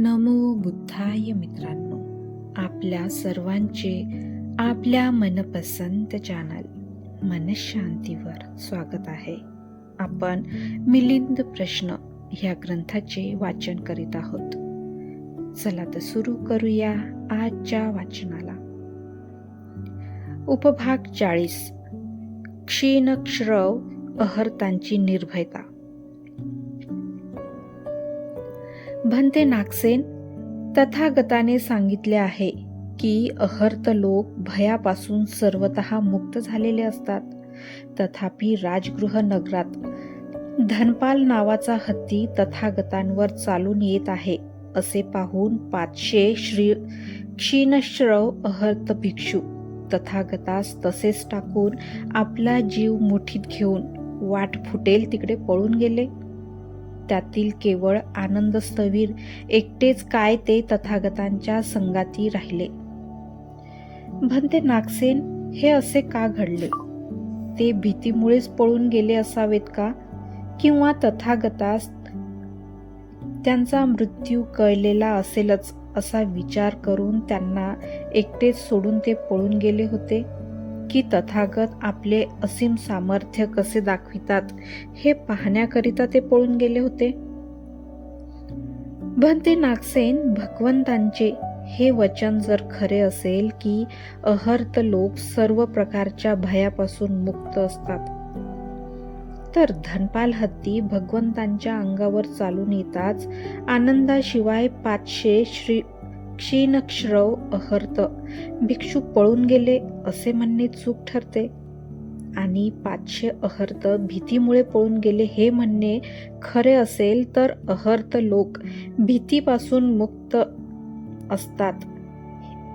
नमो बुद्धाय मित्रांनो आपल्या सर्वांचे आपल्या मनपसंत चॅनल मनशांतीवर स्वागत आहे. आपण मिलिंद प्रश्न ह्या ग्रंथाचे वाचन करीत आहोत. चला तर सुरू करूया आजच्या वाचनाला. उपभाग चाळीस. क्षीणक्षरव अहर्तांची निर्भयता. भंते नागसेन तथागताने सांगितले आहे की अहर्त लोक भयापासून सर्वत मुक्त झालेले असतात. तथापि राजगृह नगरात धनपाल नावाचा हत्ती तथागतांवर चालून येत आहे असे पाहून पाचशे श्री क्षीणश्रव अहर्त भिक्षू तथागतास तसेच टाकून आपला जीव मुठीत घेऊन वाट फुटेल तिकडे पळून गेले. त्यातील केवळ आनंदस्थवीर एकटेच काय ते तथागतांच्या संगाती राहिले. भंते नागसेन हे असे का घडले? ते भीतीमुळेच पळून गेले असावेत का? किंवा तथागतास त्यांचा मृत्यू कळलेला असेलच असा विचार करून त्यांना एकटेच सोडून ते पळून गेले होते? की तथागत आपले असीम सामर्थ्य कसे दाखवितात हे पाहण्याकरिता ते पळून गेले होते. भंते नागसेन भगवंतांचे हे वचन जर खरे असेल की अहर्त लोक सर्व प्रकारच्या भयापासून मुक्त असतात तर धनपाल हत्ती भगवंतांच्या अंगावर चालून येताच आनंदाशिवाय पाचशे श्री क्षीणक्षरव अहर्त. भिक्षू पळून गेले असे म्हणणे चूक ठरते. आणि पाचशे अहर्त भीतीमुळे पळून गेले हे म्हणणे खरे असेल तर अहर्त लोक भीतीपासून मुक्त असतात.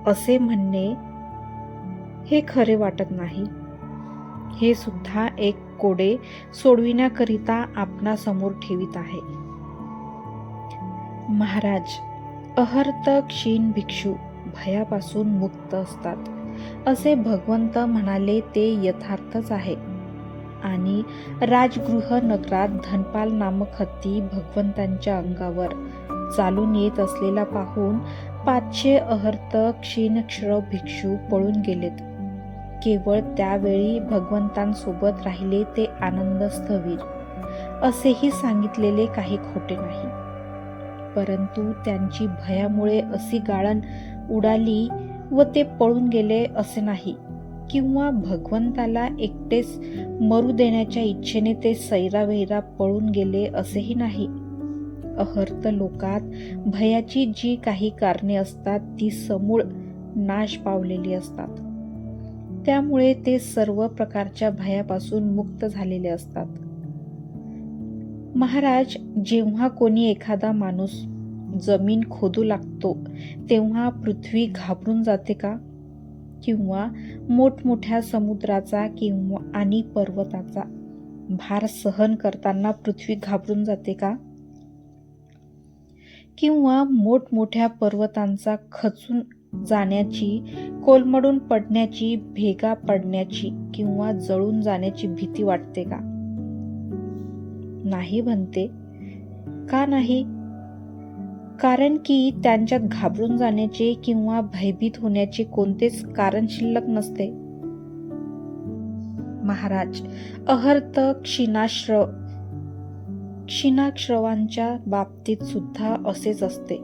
असे म्हणणे हे खरे वाटत नाही. हे सुद्धा एक कोडे सोडविण्याकरिता आपणासमोर ठेवित आहे. महाराज अहर्त क्षीण भिक्षू भयापासून मुक्त असतात. असे भगवंत म्हणाले ते यथार्थच आहे. आणि राजगृह नगरात धनपाल नामक हत्ती भगवंतांच्या अंगावर चालून येत असलेला पाहून पाचशे अहर्त क्षीणक्षर भिक्षू पळून गेलेत. केवळ त्यावेळी भगवंतांसोबत राहिले ते आनंद स्थवीर असेही सांगितलेले काही खोटे नाही. परंतु त्यांची भयामुळे अशी गाळण उडाली व ते पळून गेले असे नाही. किंवा भगवंताला एकटेच मरू देण्याच्या इच्छेने ते सैरावैरा पळून गेले असेही नाही. अहर्त लोकात भयाची जी काही कारणे असतात ती समूळ नाश पावलेली असतात. त्यामुळे ते सर्व प्रकारच्या भयापासून मुक्त झालेले असतात. महाराज जेव्हा कोणी एखादा माणूस जमीन खोदू लागतो तेव्हा पृथ्वी घाबरून जाते का? किंवा मोठमोठ्या समुद्राचा किंवा आणि पर्वताचा भार सहन करताना पृथ्वी घाबरून जाते का? किंवा मोठमोठ्या पर्वतांचा खचून जाण्याची कोलमडून पडण्याची भेगा पडण्याची किंवा जळून जाण्याची भीती वाटते का? नाही म्हणते. का नाही? कारण की त्यांच्यात घाबरून जाण्याचे किंवा भयभीत होण्याचे कोणतेच कारण शिल्लक नसते. महाराज अहर्त क्षीणाश्रव क्षीणाश्रवांच्या बाबतीत सुद्धा असेच असते.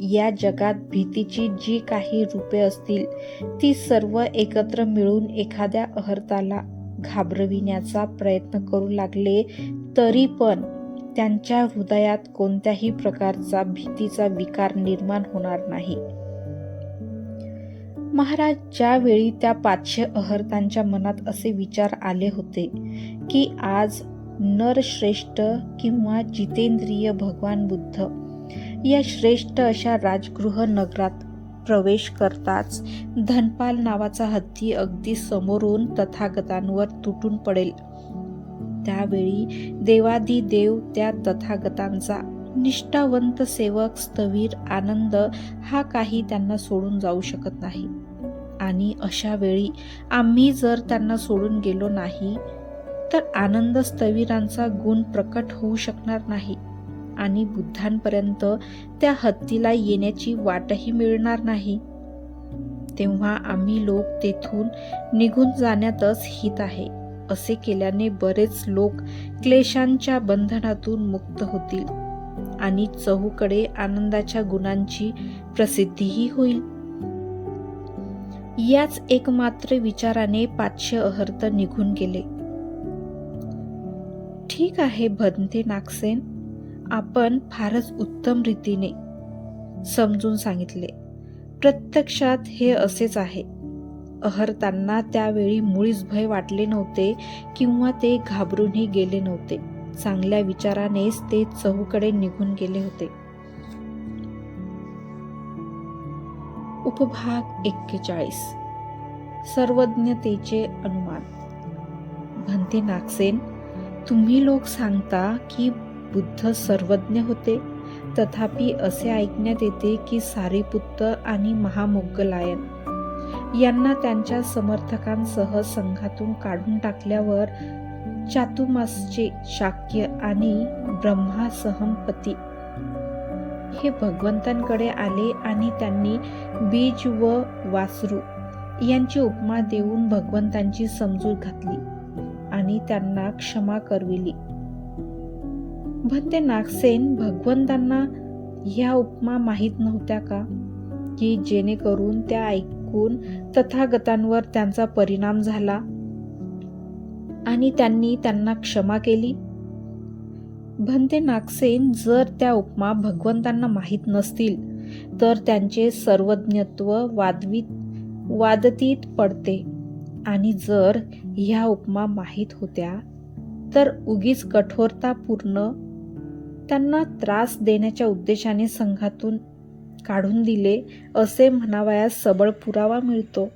या जगात भीतीची जी काही रूपे असतील ती सर्व एकत्र मिळून एखाद्या अहर्ताला घाबरविण्याचा प्रयत्न करू लागले तरी पण त्यांच्या हृदयात कोणत्याही प्रकारचा भीतीचा विकार निर्माण होणार नाही. महाराज ज्यावेळी त्या पाचशे अहर्तांच्या मनात असे विचार आले होते की आज नरश्रेष्ठ किंवा जितेंद्रिय भगवान बुद्ध या श्रेष्ठ अशा राजगृह नगरात प्रवेश करताच धनपाल नावाचा हत्ती अगदी समोरून तथागतांवर तुटून पडेल. त्यावेळी देवादी देव त्या तथागतांचा निष्ठावंत सेवक स्थवीर आनंद हा काही त्यांना सोडून जाऊ शकत नाही. आणि अशा वेळी आम्ही जर त्यांना सोडून गेलो नाही तर आनंद स्थवीरांचा गुण प्रकट होऊ शकणार नाही. आणि बुद्धांपर्यंत त्या हत्तीला येण्याची वाटही मिळणार नाही. तेव्हा आम्ही लोक तेथून निघून जाण्यातच हित आहे असे केल्याने बरेच लोक क्लेशांच्या बंधनातून मुक्त होतील आणि चहूकडे आनंदाच्या गुणांची प्रसिद्धीही होईल. याच एकमात्र विचाराने पाचशे अहर्त निघून गेले. ठीक आहे भंते नागसेन. आपण फारच उत्तम रीतीने समजून सांगितले. प्रत्यक्षात हे असेच आहे. अहर्तांना त्यावेळी मुळीच भय वाटले नव्हते किंवा ते घाबरूनही गेले नव्हते. चांगल्या विचारानेच ते चहूकडे निघून गेले होते. उपभाग एक्केचाळीस. सर्वज्ञतेचे अनुमान. भंते नागसेन तुम्ही लोक सांगता की बुद्ध सर्वज्ञ होते. तथापि असे ऐकण्यात येते की सारीपुत्त आणि महामोग्गलायन यांना त्यांच्या समर्थकांसह संघातून काढून टाकल्यावर चातुमासचे शाक्य आणि ब्रह्मासहमपती हे भगवंतांकडे आले आणि त्यांनी बीज व वासरू यांची उपमा देऊन भगवंतांची समजूत घातली आणि त्यांना क्षमा करविली. भंते नागसेन भगवंतांना ह्या उपमा माहीत नव्हत्या का? की जेणेकरून त्या ऐकून तथागतांवर त्यांचा परिणाम झाला? आणि त्यांनी त्यांना क्षमा केली? भंते नागसेन जर त्या उपमा भगवंतांना माहीत नसतील तर त्यांचे सर्वज्ञत्व वादवीत वादतीत पडते. आणि जर ह्या उपमा माहीत होत्या तर उगीच कठोरतापूर्ण त्यांना त्रास देण्याच्या उद्देशाने संघातून काढून दिले असे म्हणावयास सबळ पुरावा मिळतो.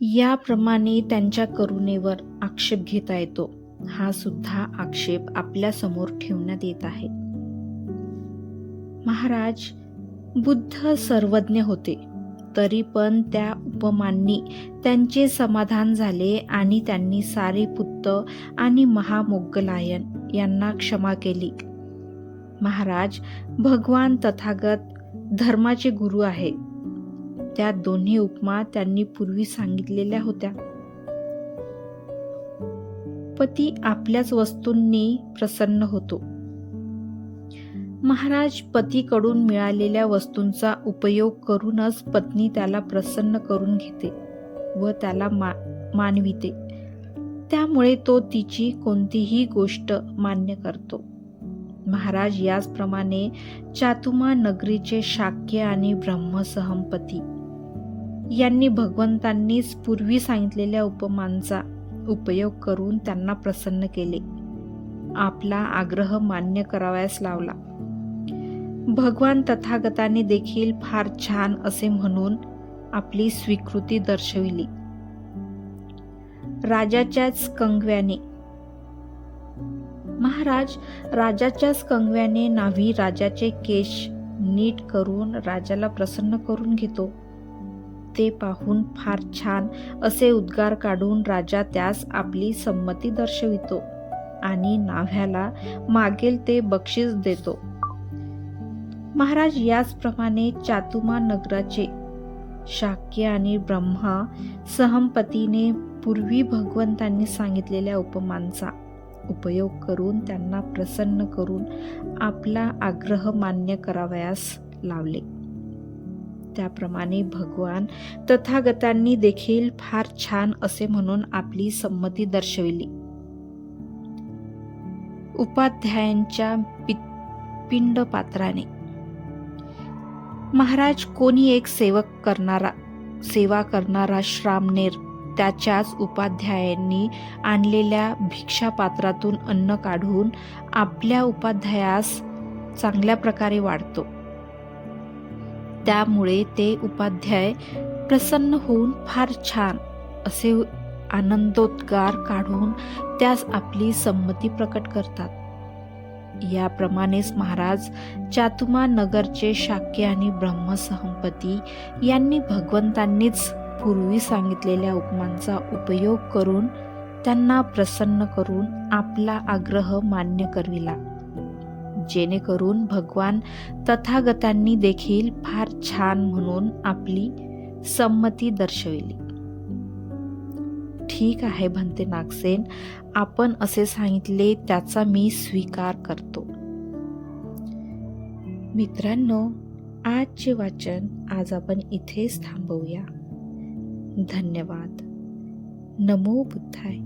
याप्रमाणे त्यांच्या करुणेवर आक्षेप घेता येतो. हा सुद्धा आक्षेप आपल्यासमोर ठेवण्यात येत आहे. महाराज बुद्ध सर्वज्ञ होते. तरी पण त्या उपमांनी त्यांचे समाधान झाले आणि त्यांनी सारे पुत्त आणि महामोग्गलायन यांना क्षमा केली. महाराज भगवान तथागत धर्माचे गुरु आहे. त्या दोन्ही उपमा त्यांनी पूर्वी सांगितलेल्या होत्या. पती आपल्याच वस्तूंनी प्रसन्न होतो. महाराज पतीकडून मिळालेल्या वस्तूंचा उपयोग करूनच पत्नी त्याला प्रसन्न करून घेते व त्याला मा मानविते. त्यामुळे तो तिची कोणतीही गोष्ट मान्य करतो. महाराज याचप्रमाणे चातुमा नगरीचे शाक्य आणि ब्रह्मसहमपती. यांनी भगवंतांनीच पूर्वी सांगितलेल्या उपमांचा उपयोग करून त्यांना प्रसन्न केले. आपला आग्रह मान्य करावयास लावला. भगवान तथागताने देखील फार छान असे म्हणून आपली स्वीकृती दर्शविली. राजाच्याच कंगव्याने. महाराज राजाच्याच कंगव्याने नाभी राजाचे केश नीट करून राजाला प्रसन्न करून घेतो. ते पाहून फार छान असे उद्गार काढून राजा त्यास आपली संमती दर्शवितो आणि नाव्याला मागेल ते बक्षीस देतो. महाराज याचप्रमाणे चातुमा नगराचे शाक्य आणि ब्रह्मा सहमपतीने पूर्वी भगवंतांनी सांगितलेल्या उपमांचा उपयोग करून त्यांना प्रसन्न करून आपला आग्रह मान्य करावयास लावले. त्याप्रमाणे भगवान तथागतांनी देखील फार छान असे म्हणून आपली संमती दर्शविली. उपाध्यायांच्या पिंड पात्राने. महाराज कोणी एक सेवक करणारा सेवा करणारा श्रामनेर त्याच्याच उपाध्यायांनी आणलेल्या भिक्षापात्रातून अन्न काढून आपल्या उपाध्यायास चांगल्या प्रकारे वाढतो. त्यामुळे ते उपाध्याय प्रसन्न होऊन फार छान असे आनंदोद्गार काढून त्यास आपली संमती प्रकट करतात. याप्रमाणेच महाराज चातुमा नगरचे शाक्य आणि ब्रह्मसहंपती यांनी भगवंतांनीच पूर्वी सांगितलेल्या उपमांचा उपयोग करून त्यांना प्रसन्न करून आपला आग्रह मान्य करविला. जेणेकरून भगवान तथागतांनी देखील फार छान म्हणून आपली संमती दर्शविली. ठीक आहे भंते नागसेन आपण असे सांगितले त्याचा मी स्वीकार करतो. मित्रांनो आजचे वाचन आज आपण इथेच थांबवूया. धन्यवाद. नमो बुद्धाय.